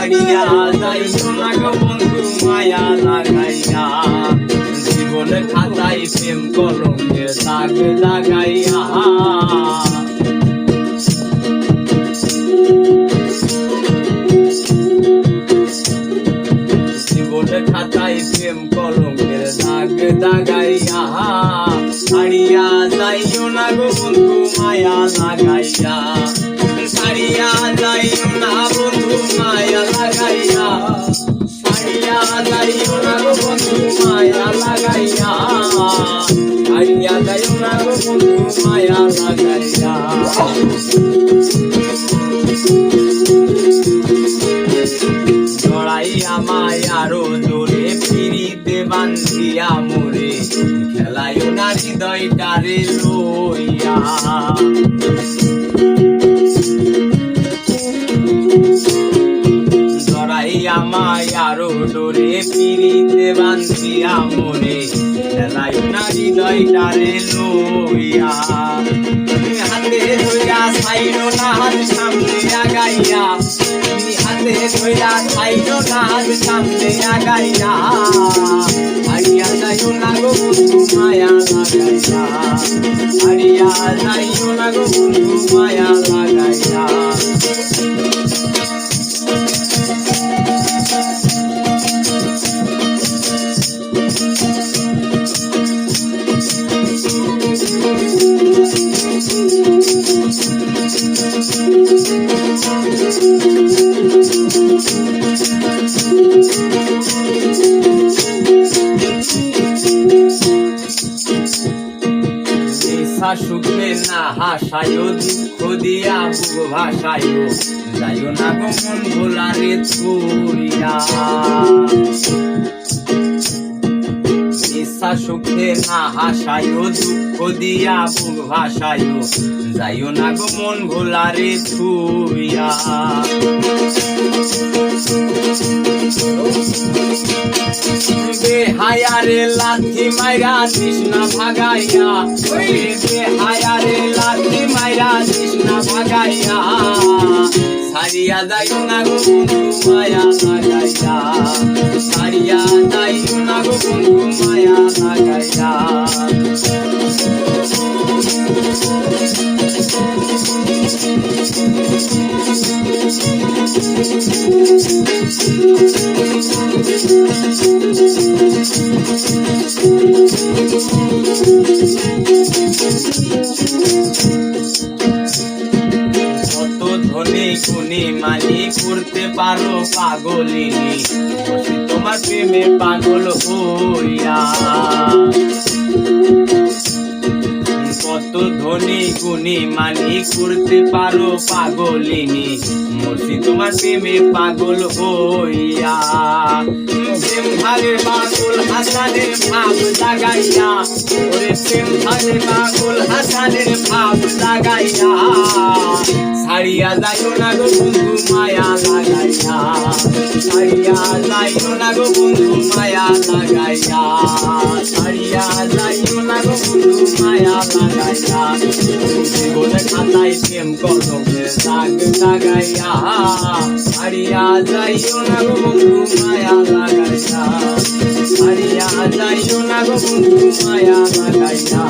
ছাড়িয়া যাইও না গো বন্ধু, মায়া লাগাইয়া। জীবন খাতায় প্রেম কলঙ্কের দাগ লাগাইয়া। জীবন খাতায় প্রেম কলঙ্কের দাগ দাগাইয়া ছাড়িয়া যাইও না গো বন্ধু, মায়া লাগাইয়া। ছাড়িয়া যাইও না বন্ধু, মায়া লাগাইয়া ছাড়িয়া যাইও না গো বন্ধু, মায়া লাগাইয়া। ছাড়িয়া যাইও না গো বন্ধু, মায়া লাগাইয়া। জড়াইয়া মায়ারো জোরে ফিরিতে বান্ধিয়া মোরে খেলায় না হৃদয়টারে লইয়া। ডোরে ফিরিতে বান্ধিয়া মোরে খেলায় না হৃদয়টারে লইয়া। তুমি হাতে ধইরা ছাইরো না, হাত সামনে আগাইয়া। তুমি হাতে ধইরা ছাইরো না, হাত সামনে আগাইয়া। আইয়া যাইও না গো বন্ধু, মায়া লাগাইয়া। আইয়া যাইও না গো বন্ধু, মায়া লাগাইয়া। সুখে না হাসায়ো, দুঃখ দিয়া বুক ভাসায়ো। যাইও না গো মন ভোলারে ছুরিয়া। নেশা সুখে না হাসায়ো, দুঃখ দিয়া বুক ভাসায়ো। যাইও না গো মন ভোলারে ছুরিয়া। বেহায়ারে লাথি মাইরা তৃষ্ণা ভাগাইয়া। ওই হায়ারে লাথি মাইরা তৃষ্ণা ভাগাইয়া। সারিয়া যাইও না গো বন্ধু, মায়া লাগাইয়া। সারিয়া যাইও না গো বন্ধু, মায়া লাগাইয়া। গুণী মানি করতে পারো পাগলিনী? তোমার প্রেমে পাগল হইয়া। কত ধনী গুণী মানি করতে পারো পাগলিনী। মর্ষি তোমার প্রেমে পাগল হইয়া। প্রেম ভাগে পাগল হাসানের ভাব লাগাইয়া ওরে প্রেম ভাগে পাগল হাসানের ভাব লাগাইয়া ছাড়িয়া যাইও না গো বন্ধু, মায়া লাগাইয়া। ছাড়িয়া যাইও না গো বন্ধু জীবন খাতায় প্রেম কলমের দাগ লাগাইয়া ছাড়িয়া যাইও না গো বন্ধু মায়া লাগাইয়া ছাড়িয়া যাইও না গো বন্ধু মায়া লাগাইয়া